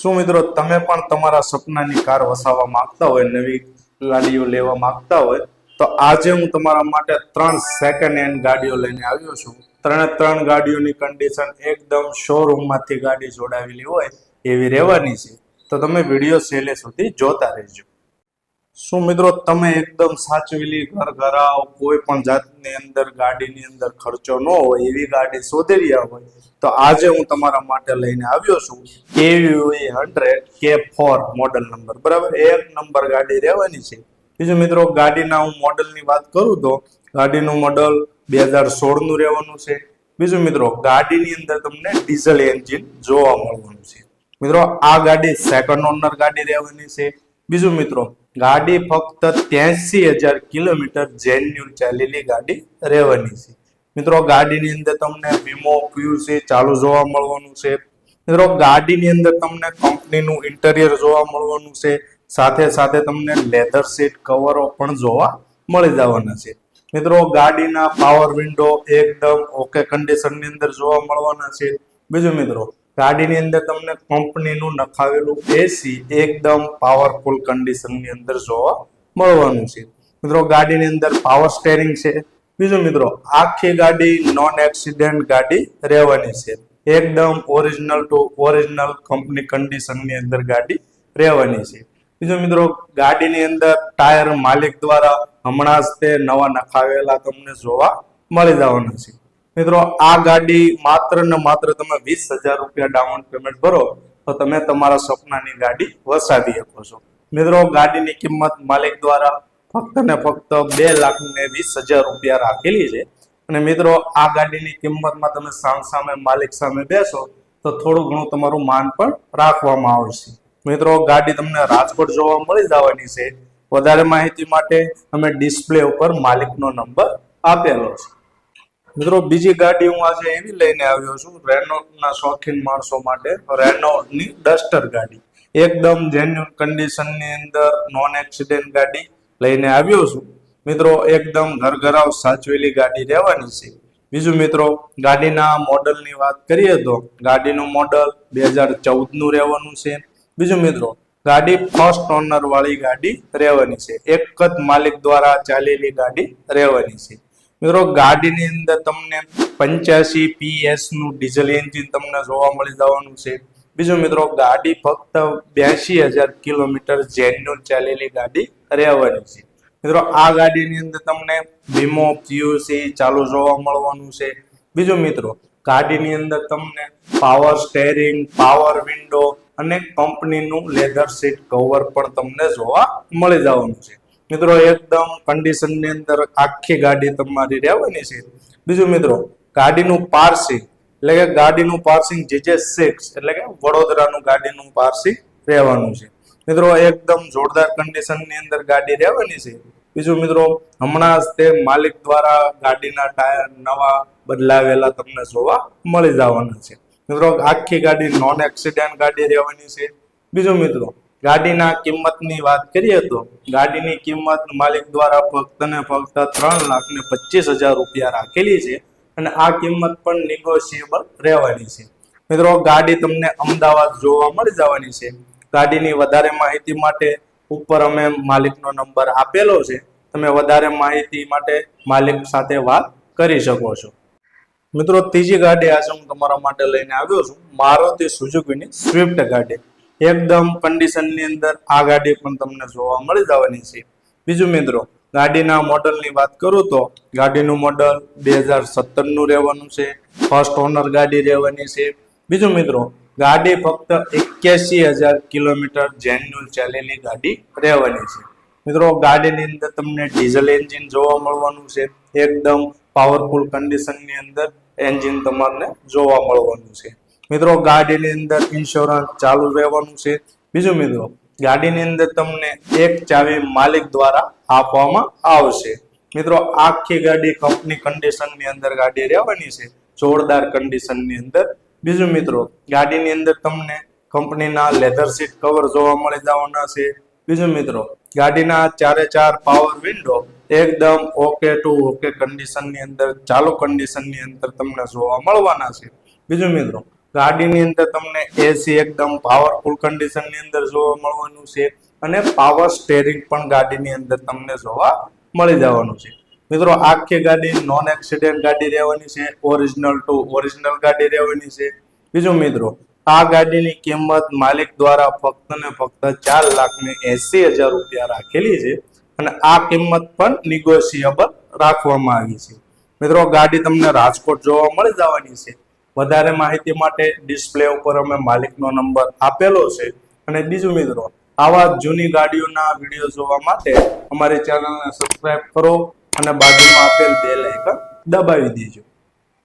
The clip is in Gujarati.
શું મિત્રો, તમે પણ તમારા સપનાની કાર વસાવવા માંગતા હોય, નવી ગાડીઓ લેવા માંગતા હોય, તો આજે હું તમારા માટે ત્રણ સેકન્ડ હેન્ડ ગાડીઓ લઈને આવ્યો છું. ત્રણે ત્રણ ગાડીઓની કન્ડિશન એકદમ શોરૂમમાંથી ગાડી જોડાવેલી હોય એવી રહેવાની છે. તો તમે વીડિયો છેલ્લે સુધી જોતા રહેજો. શું મિત્રો તમે એકદમ સાચવેલી ઘર ઘરાવ, કોઈ પણ જાતની અંદર, ગાડીની અંદર ખર્ચો ન હોય, એવી ગાડી શોધી રહ્યા હોય, તો આજે હું તમારા માટે લઈને આવ્યો છું કેવી હંડ્રેડ કે ફોર મોડલ નંબર બરાબર? એક નંબર ગાડી રહેવાની છે. બીજું મિત્રો, ગાડીના હું મોડલની વાત કરું તો, ગાડીનું મોડલ બે હજાર સોળનું રહેવાનું છે. બીજું મિત્રો, ગાડીની અંદર તમને ડીઝલ એન્જિન જોવા મળવાનું છે. મિત્રો, આ ગાડી સેકન્ડ ઓનર ગાડી રહેવાની છે. બીજું મિત્રો ગાડી ફક્ત ત્યાસી હજાર કિલોમીટર જેન્યુન ચાલેલી ગાડી રહેવાની છે. મિત્રો ગાડીની અંદર તમને વીમો પીયુસી ચાલુ જોવા મળવાનું છે. મિત્રો ગાડીની અંદર તમને કંપનીનું ઇન્ટેરિયર જોવા મળવાનું છે. સાથે સાથે તમને લેધર સીટ કવરો પણ જોવા મળી જવાના છે. મિત્રો ગાડીના પાવર વિન્ડો એકદમ ઓકે કન્ડિશનની અંદર જોવા મળવાના છે. બીજું મિત્રો ગાડીની અંદર તમને કંપનીનું નખાવેલું એસી એકદમ પાવરફુલ કન્ડિશનની અંદર જોવા મળવાનું છે. મિત્રો, ગાડીની અંદર પાવર સ્ટેરિંગ છે. બીજું મિત્રો, આખી ગાડી નોન એક્સિડન્ટ ગાડી રહેવાની છે. એકદમ ઓરિજિનલ ટુ ઓરિજિનલ કંપની કન્ડિશનની અંદર ગાડી રહેવાની છે. બીજું મિત્રો, ગાડીની અંદર ટાયર માલિક દ્વારા હમણાં જ તે નવા નખાવેલા તમને જોવા મળી જવાના છે. મિત્રો, આ ગાડી માત્ર ને માત્ર તમે વીસ હજાર રૂપિયા ડાઉન પેમેન્ટ ભરો, તો તમે તમારા સપનાની ગાડી વસાવી શકો છો. મિત્રો, ગાડીની કિંમત માલિક દ્વારા ફક્ત ને ફક્ત બે લાખ ને વીસ હજાર રૂપિયા રાખેલી છે. અને મિત્રો, આ ગાડીની કિંમતમાં તમે સામ સામે માલિક સામે બેસો, તો થોડું ઘણું તમારું માન પણ રાખવામાં આવશે. મિત્રો, ગાડી તમને રાજકોટ જોવા મળી જવાની છે. વધારે માહિતી માટે અમે ડિસ્પ્લે ઉપર માલિકનો નંબર આપેલો છે. મિત્રો, બીજી ગાડી હું આજે એવી લઈને આવ્યો છું રેનોટના શોખીન માણસો માટે રેનોટની ડસ્ટર ગાડી. એકદમ જેન્યુન કન્ડિશનની અંદર નોન એક્સિડન્ટ ગાડી લઈને આવ્યો છું. મિત્રો, એકદમ ઘરઘરાવ સાચવેલી ગાડી રહેવાની છે. બીજું મિત્રો, ગાડીના મોડલની વાત કરીએ તો ગાડીનું મોડલ બે હજાર ચૌદનું રહેવાનું છે. બીજું મિત્રો, ગાડી ફર્સ્ટ ઓનર વાળી ગાડી રહેવાની છે. એક જ માલિક દ્વારા ચાલેલી ગાડી રહેવાની છે. મિત્રો, ગાડીની અંદર તમને પંચ્યાસી પીએસનું ડીઝલ એન્જિન તમને જોવા મળી જવાનું છે. બીજું મિત્રો, ગાડી ફક્ત બ્યાસી હજાર કિલોમીટર જેન્યુન ચાલેલી ગાડી રહેવાની છે. મિત્રો, આ ગાડીની અંદર તમને વીમો પીયુસી ચાલુ જોવા મળવાનું છે. બીજું મિત્રો, ગાડીની અંદર તમને પાવર સ્ટેરિંગ પાવર વિન્ડો અને કંપનીનું લેધર સીટ કવર પણ તમને જોવા મળી જવાનું છે. મિત્રો, એકદમ કન્ડિશનની અંદર આખી ગાડી તમારી રહેવાની છે. બીજું મિત્રો, ગાડીનું પાર્સિંગ એટલે કે ગાડીનું પાર્સિંગ જે સિક્સ એટલે કે વડોદરાનું ગાડીનું પાર્સિંગ રહેવાનું છે. મિત્રો, એકદમ જોરદાર કન્ડિશનની અંદર ગાડી રહેવાની છે. બીજું મિત્રો, હમણાં જ તે માલિક દ્વારા ગાડીના ટાયર નવા બદલાવેલા તમને જોવા મળી જવાના છે. મિત્રો, આખી ગાડી નોન એક્સિડન્ટ ગાડી રહેવાની છે. બીજું મિત્રો ગાડીના કિંમતની વાત કરીએ તો ગાડીની કિંમત માલિક દ્વારા ફક્ત ને ફક્ત ત્રણ લાખ ને પચીસ હજાર રૂપિયા રાખેલી છે અને આ કિંમત પણ નિગોશિયેબલ રહેવાની છે. મિત્રો, ગાડી તમને અમદાવાદ જોવા મળી જવાની છે. ગાડીની વધારે માહિતી માટે ઉપર અમે માલિકનો નંબર આપેલો છે. તમે વધારે માહિતી માટે માલિક સાથે વાત કરી શકો છો. મિત્રો, ત્રીજી ગાડી આજે હું તમારા માટે લઈને આવ્યો છું. મારુતિ સુઝુકીની સ્વિફ્ટ ગાડી. એકદમ કન્ડિશનની અંદર આ ગાડી પણ તમને જોવા મળી જવાની છે. બીજું મિત્રો, ગાડીના મોડલની વાત કરું તો ગાડીનું મોડલ બે હજાર સત્તરનું રહેવાનું છે ફર્સ્ટ ઓનર ગાડી રહેવાની છે. બીજું મિત્રો, ગાડી ફક્ત એક્યાસી હજાર કિલોમીટર જેન્યુઅલ ચાલેલી ગાડી રહેવાની છે. મિત્રો, ગાડીની અંદર તમને ડીઝલ એન્જિન જોવા મળવાનું છે. એકદમ પાવરફુલ કન્ડિશનની અંદર એન્જિન તમારને જોવા મળવાનું છે. મિત્રો, ગાડીની અંદર ઇન્સ્યોરન્સ ચાલુ રહેવાનું છે. બીજું મિત્રો, ગાડીની અંદર તમને એક ચાવી માલિક દ્વારા આપવામાં આવશે. મિત્રો, આખી ગાડી કંપની કન્ડિશનની અંદર ગાડી રહેવાની છે. જોરદાર કન્ડિશનની અંદર. બીજું મિત્રો, ગાડીની અંદર તમને કંપનીના લેધર સીટ કવર જોવા મળી જવાના છે. બીજું મિત્રો, ગાડીના ચારે ચાર પાવર વિન્ડો એકદમ ઓકે ટુ ઓકે કન્ડિશનની અંદર, ચાલુ કન્ડિશનની અંદર તમને જોવા મળવાના છે. બીજું મિત્રો ગાડીની અંદર તમને એસી એકદમ પાવરફુલ કન્ડિશનની અંદર જોવા મળવાનું છે અને પાવર સ્ટેરિંગ પણ ગાડીની અંદર તમને જોવા મળી જવાનું છે. મિત્રો, આખી ગાડી નોન એક્સિડન્ટ ગાડી રહેવાની છે ઓરિજિનલ ટુ ઓરિજિનલ ગાડી રહેવાની છે. બીજું મિત્રો, આ ગાડીની કિંમત માલિક દ્વારા ફક્ત ને ફક્ત ચાર લાખ ને એસી હજાર રૂપિયા રાખેલી છે અને આ કિંમત પણ નિગોશિયેબલ રાખવામાં આવી છે. મિત્રો, ગાડી તમને રાજકોટ જોવા મળી જવાની છે. વધારે માહિતી માટે ડિસ્પ્લે ઉપર અમે માલિકનો નંબર આપેલો છે. અને બીજું મિત્રો, આવા જૂની ગાડીઓના વીડિયો જોવા માટે અમારી ચેનલને સબસ્ક્રાઇબ કરો અને બાજુમાં આપેલ બે લાઇકન દબાવી દેજો.